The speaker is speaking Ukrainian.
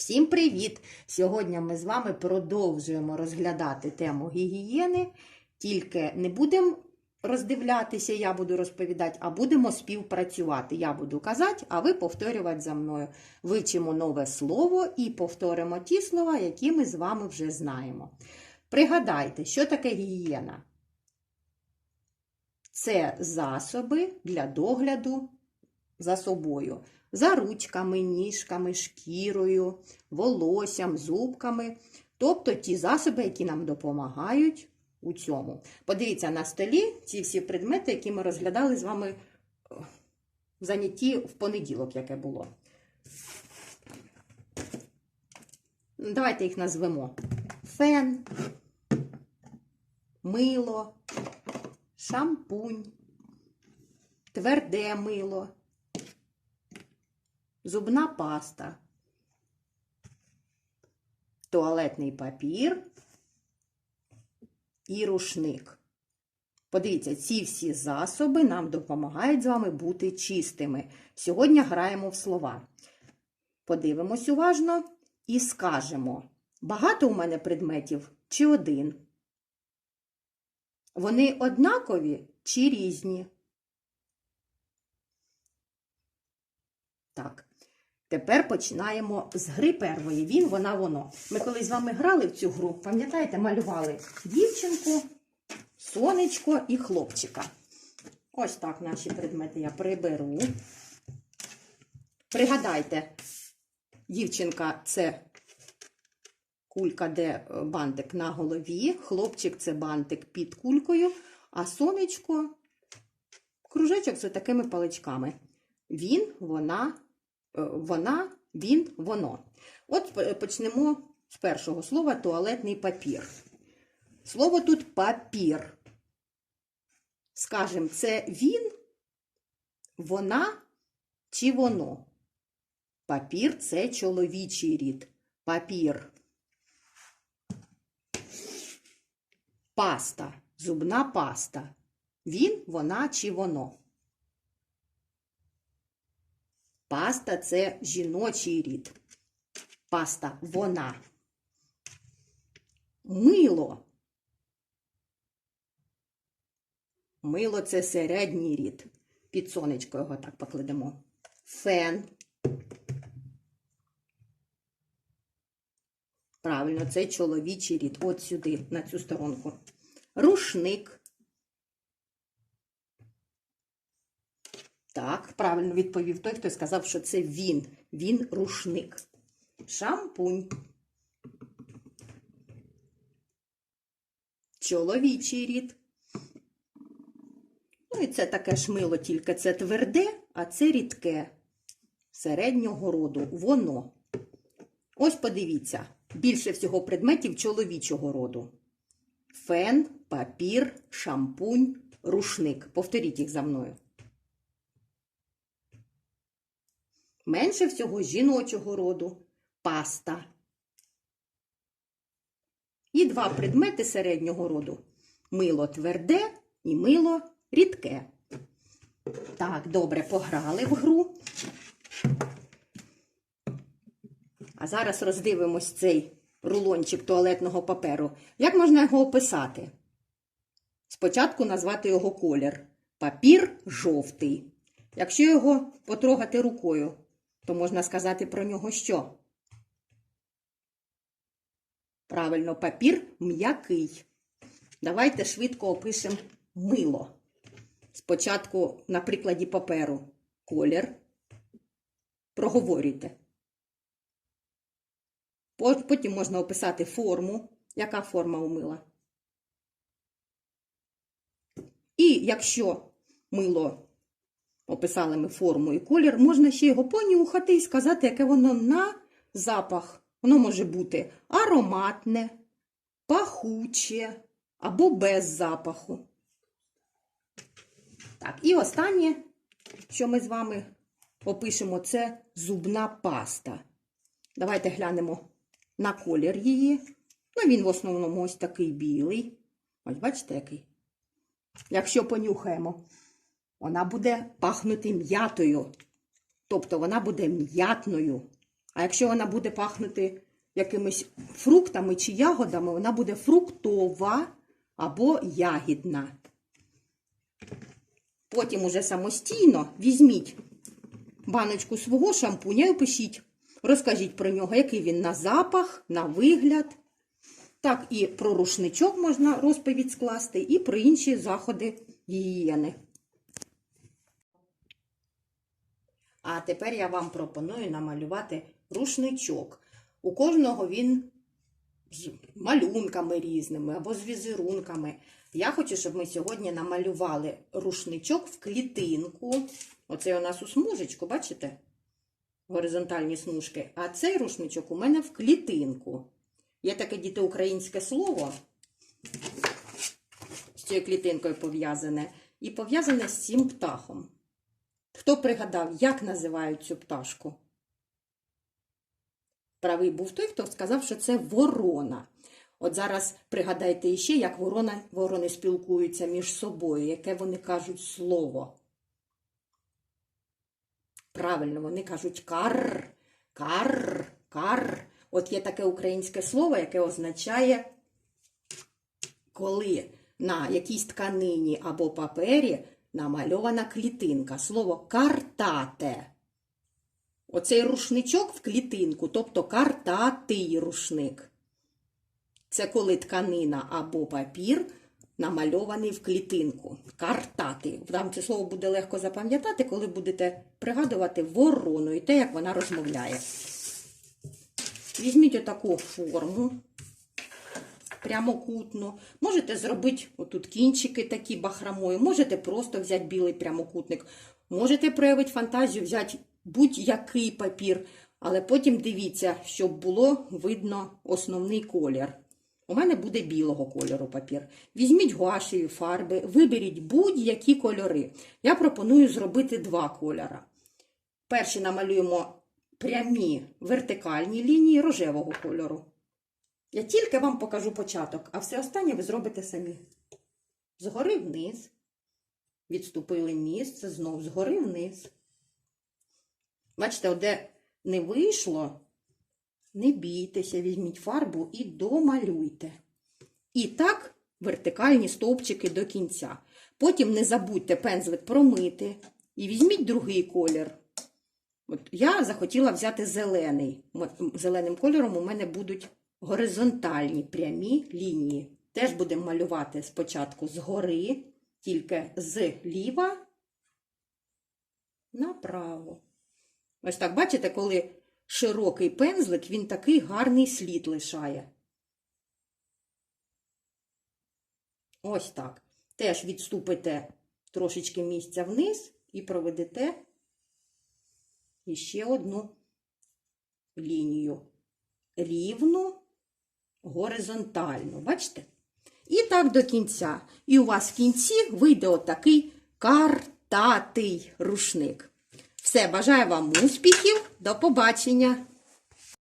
Всім привіт! Сьогодні ми з вами продовжуємо розглядати тему гігієни, тільки не будемо роздивлятися, я буду розповідати, а будемо співпрацювати. Я буду казати, а ви повторювати за мною. Вичимо нове слово і повторимо ті слова, які ми з вами вже знаємо. Пригадайте, що таке гігієна? Це засоби для догляду за собою. За ручками, ніжками, шкірою, волоссям, зубками. Тобто ті засоби, які нам допомагають у цьому. Подивіться на столі ці всі предмети, які ми розглядали з вами в занятті в понеділок, яке було. Давайте їх назвемо: фен, мило, шампунь, тверде мило, зубна паста, туалетний папір і рушник. Подивіться, ці всі засоби нам допомагають з вами бути чистими. Сьогодні граємо в слова. Подивимось уважно і скажемо: багато у мене предметів чи один? Вони однакові чи різні? Так. Тепер починаємо з гри первої. Він, вона, воно. Ми коли з вами грали в цю гру, пам'ятаєте, малювали дівчинку, сонечко і хлопчика. Ось так наші предмети я приберу. Пригадайте, дівчинка це кулька, де бантик на голові, хлопчик це бантик під кулькою, а сонечко кружечок з такими паличками. Він, вона, вона, він, воно. От почнемо з першого слова туалетний папір. Слово тут папір. Скажемо, це він, вона чи воно? Папір це чоловічий рід. Папір. Паста. Зубна паста. Він, вона чи воно? Паста це жіночий рід. Паста вона. Мило. Мило це середній рід. Під сонечко його так покладемо. Фен. Правильно, це чоловічий рід. От сюди, на цю сторонку. Рушник. Так, правильно відповів той, хто сказав, що це він. Він рушник. Шампунь. Чоловічий рід. Ну і це таке ж мило, тільки це тверде, а це рідке. Середнього роду. Воно. Ось подивіться. Більше всього предметів чоловічого роду. Фен, папір, шампунь, рушник. Повторіть їх за мною. Менше всього жіночого роду паста. І два предмети середнього роду мило тверде і мило рідке. Так, добре, пограли в гру. А зараз роздивимось цей рулончик туалетного паперу. Як можна його описати? Спочатку назвати його колір. Папір жовтий. Якщо його потрогати рукою, то можна сказати про нього що? Правильно, папір м'який. Давайте швидко опишемо мило. Спочатку, на прикладі паперу, колір. Проговорюйте. Потім можна описати форму. Яка форма у мила? І якщо мило описали ми форму і колір, можна ще його понюхати і сказати, яке воно на запах. Воно може бути ароматне, пахуче або без запаху. Так, і останнє, що ми з вами опишемо, це зубна паста. Давайте глянемо на колір її. Ну, він в основному ось такий білий. Ось бачите, який? Якщо понюхаємо, вона буде пахнути м'ятою. Тобто вона буде м'ятною. А якщо вона буде пахнути якимись фруктами чи ягодами, вона буде фруктова або ягідна. Потім уже самостійно візьміть баночку свого шампуня і опишіть. Розкажіть про нього, який він на запах, на вигляд. Так, і про рушничок можна розповідь скласти, і про інші заходи гігієни. А тепер я вам пропоную намалювати рушничок. У кожного він з малюнками різними або з візерунками. Я хочу, щоб ми сьогодні намалювали рушничок в клітинку. Оце у нас у смужечку, бачите? Горизонтальні смужки. А цей рушничок у мене в клітинку. Є таке діти українське слово з цією клітинкою пов'язане. І пов'язане з цим птахом. Хто пригадав, як називають цю пташку? Правий був той, хто сказав, що це ворона. От зараз пригадайте іще, як ворона, ворони спілкуються між собою, яке вони кажуть слово. Правильно, вони кажуть кар, кар, кар. От є таке українське слово, яке означає, коли на якійсь тканині або папері намальована клітинка. Слово картате. Оцей рушничок в клітинку, тобто картатий рушник. Це коли тканина або папір намальований в клітинку. Картати. Вам це слово буде легко запам'ятати, коли будете пригадувати ворону і те, як вона розмовляє. Візьміть отаку форму прямокутну. Можете зробити отут кінчики такі бахромою, можете просто взяти білий прямокутник. Можете проявити фантазію, взяти будь-який папір, але потім дивіться, щоб було видно основний колір. У мене буде білого кольору папір. Візьміть гуашеві фарби, виберіть будь-які кольори. Я пропоную зробити два кольора. Перші намалюємо прямі вертикальні лінії рожевого кольору. Я тільки вам покажу початок, а все останнє ви зробите самі. Згори вниз. Відступили місце, знов згори вниз. Бачите, де не вийшло, не бійтеся, візьміть фарбу і домалюйте. І так вертикальні стовпчики до кінця. Потім не забудьте пензлик промити і візьміть другий колір. От я захотіла взяти зелений. Зеленим кольором у мене будуть горизонтальні прямі лінії. Теж будемо малювати спочатку згори, тільки зліва направо. Ось так, бачите, коли широкий пензлик, він такий гарний слід лишає. Ось так. Теж відступите трошечки місця вниз і проведете іще одну лінію. Рівну, горизонтальну. Бачите? І так до кінця. І у вас в кінці вийде отакий картатий рушник. Все, бажаю вам успіхів. До побачення!